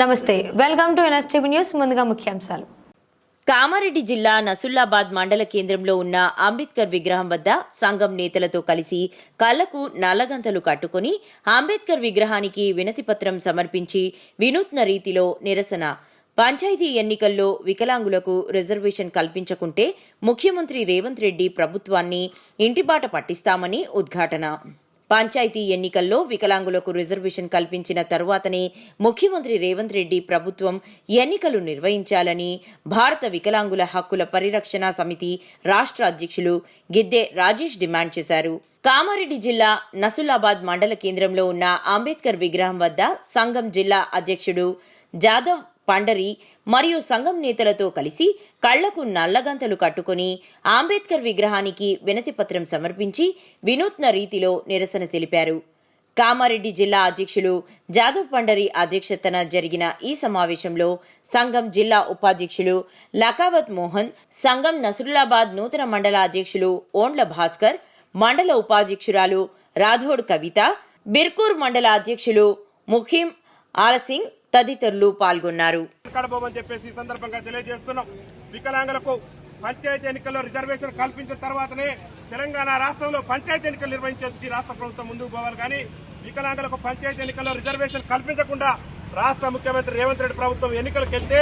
నమస్తే welcome to NSTV news ముందుగా ముఖ్యాంశాలు. కామారెడ్డి జిల్లా నసుల్లాబాద్ మండల కేంద్రంలో ఉన్న అంబేద్కర్ విగ్రహం వద్ద సంఘం నేతలతో కలిసి కళ్ళకు నల్లగంతలు కట్టుకుని అంబేద్కర్ విగ్రహానికి వినతిపత్రం సమర్పించి వినూత్న రీతిలో నిరసన. పంచాయతీ ఎన్నికల్లో వికలాంగులకు రిజర్వేషన్ కల్పించకుంటే ముఖ్యమంత్రి రేవంత్ రెడ్డి ప్రభుత్వాన్ని ఇంటిబాట పట్టిస్తామని ఉద్ఘాటన. పంచాయతీ ఎన్నికల్లో వికలాంగులకు రిజర్వేషన్ కల్పించిన తరువాతనే ముఖ్యమంత్రి రేవంత్ రెడ్డి ప్రభుత్వం ఎన్నికలు నిర్వహించాలని భారత వికలాంగుల హక్కుల పరిరక్షణ సమితి రాష్ట్ర అధ్యక్షులు గిద్దె రాజేష్ డిమాండ్ చేశారు. కామారెడ్డి జిల్లా నసులాబాద్ మండల కేంద్రంలో ఉన్న అంబేద్కర్ విగ్రహం వద్ద సంఘం జిల్లా అధ్యక్షుడు జాదవ్ పండరి మరియు సంఘం నేతలతో కలిసి కళ్ళకు నల్లగంతలు కట్టుకుని అంబేద్కర్ విగ్రహానికి వినతిపత్రం సమర్పించి వినూత్న రీతిలో నిరసన తెలిపారు. కామారెడ్డి జిల్లా అధ్యక్షులు జాదవ్ పండరి అధ్యక్షతన జరిగిన ఈ సమావేశంలో సంఘం జిల్లా ఉపాధ్యక్షులు లకావత్ మోహన్ సంఘం నసురులాబాద్ నూతన మండల అధ్యక్షులు ఓండ్ల భాస్కర్ మండల ఉపాధ్యక్షురాలు రాథోడ్ కవిత బిర్కూర్ మండల అధ్యక్షులు ముఖీం ఆలసింగ్ తదితరులు పాల్గొన్నారు. చెప్పేసి ఈ సందర్భంగా తెలియజేస్తున్నాం. వికలాంగులకు పంచాయతీ ఎన్నికల్లో రిజర్వేషన్ కల్పించిన తర్వాతనే తెలంగాణ రాష్ట్రంలో పంచాయతీ ఎన్నికలు నిర్వహించేందుకు ఈ రాష్ట్ర ప్రభుత్వం ముందుకు పోవాలి. కానీ వికలాంగులకు పంచాయతీ ఎన్నికల్లో రిజర్వేషన్ కల్పించకుండా రాష్ట్ర ముఖ్యమంత్రి రేవంత్ రెడ్డి ప్రభుత్వం ఎన్నికలకు వెళ్తే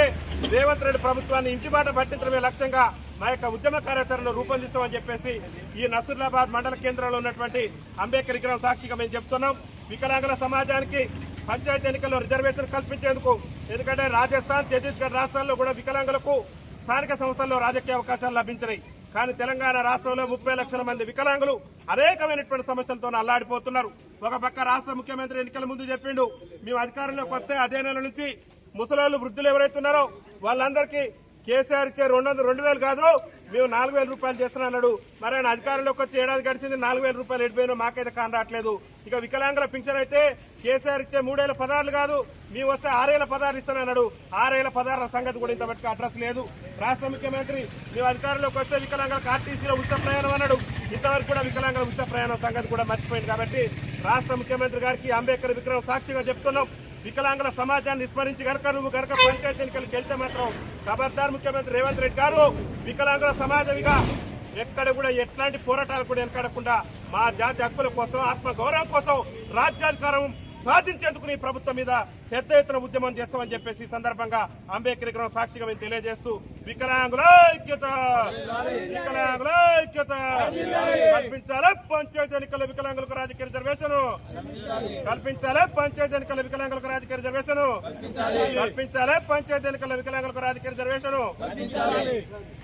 రేవంత్ రెడ్డి ప్రభుత్వాన్ని ఇంటిబాట పట్టించడమే లక్ష్యంగా మా యొక్క ఉద్యమ కార్యాచరణను రూపొందిస్తామని చెప్పేసి ఈ నసూర్లాబాద్ మండల కేంద్రంలో ఉన్నటువంటి అంబేద్కర్ విగ్రహం సాక్షిగా మేము చెప్తున్నాం. వికలాంగుల సమాజానికి పంచాయతీ ఎన్నికల్లో రిజర్వేషన్ కల్పించేందుకు ఎందుకంటే రాజస్థాన్ ఛత్తీస్గఢ్ రాష్ట్రాల్లో కూడా వికలాంగులకు స్థానిక సంస్థల్లో రాజకీయ అవకాశాలు లభించినాయి కానీ తెలంగాణ రాష్ట్రంలో ముప్పై లక్షల మంది వికలాంగులు అనేకమైనటువంటి సమస్యలతో అల్లాడిపోతున్నారు. ఒక పక్క రాష్ట్ర ముఖ్యమంత్రి ఎన్నికల ముందు చెప్పిండు మేము అధికారంలోకి వస్తే అదే నెల నుంచి ముసలోళ్ళు వృద్ధులు ఎవరైతున్నారో వాళ్ళందరికీ కేసీఆర్ ఇచ్చే రెండు వందలు రెండు వేలు కాదు మేము నాలుగు వేల రూపాయలు చేస్తున్నా అన్నాడు. మరి ఆయన అధికారంలోకి వచ్చి ఏడాది గడిచింది నాలుగు వేల రూపాయలు ఎడిపోయినా మాకైతే కాని రావట్లేదు. ఇక వికలాంగుల పింఛన్ అయితే కేసీఆర్ ఇచ్చే మూడేళ్ళ పదార్లు కాదు మేము వస్తే ఆరేళ్ళ పదార్లు ఇస్తానన్నాడు ఆరేళ్ళ పదార్ల సంగతి కూడా ఇంతవరకు అడ్రస్ లేదు. రాష్ట్ర ముఖ్యమంత్రి మేము అధికారంలోకి వస్తే వికలాంగులకు ఆర్టీసీలో ఉచిత ప్రయాణం అన్నాడు. ఇంతవరకు కూడా వికలాంగుల ఉచిత ప్రయాణం సంగతి కూడా మర్చిపోయింది కాబట్టి రాష్ట్ర ముఖ్యమంత్రి గారికి అంబేద్కర్ విగ్రహం సాక్షిగా చెప్తున్నాం. వికలాంగుల సమాజాన్ని విస్మరించి గనక నువ్వు గనక పంచాయతీ ఎన్నికలకు వెళ్తే మాత్రం ఖబర్దార్ ముఖ్యమంత్రి రేవంత్ రెడ్డి గారు వికలాంగుల సమాజంగా ఎక్కడ కూడా ఎట్లాంటి పోరాటాలు కూడా వెనకడకుండా మా జాతి హక్కుల కోసం ఆత్మ గౌరవం కోసం రాజ్యాధికారం సాధించేందుకు నీ ప్రభుత్వం మీద పెద్ద ఎత్తున ఉద్యమం చేస్తామని చెప్పేసి సందర్భంగా అంబేద్కర్ విగ్రహం సాక్షిగా మేము తెలియజేస్తూ వికలాంగుల ఐక్యత! వికలాంగుల ఐక్యత! కల్పించాలి పంచాయతీ ఎన్నికల వికలాంగులకు రాజకీయ రిజర్వేషన్! కల్పించాలి పంచాయతీ ఎన్నికల వికలాంగులకు రాజకీయ రిజర్వేషన్! కల్పించాలి పంచాయతీ ఎన్నికల వికలాంగులకు రాజకీయ రిజర్వేషన్!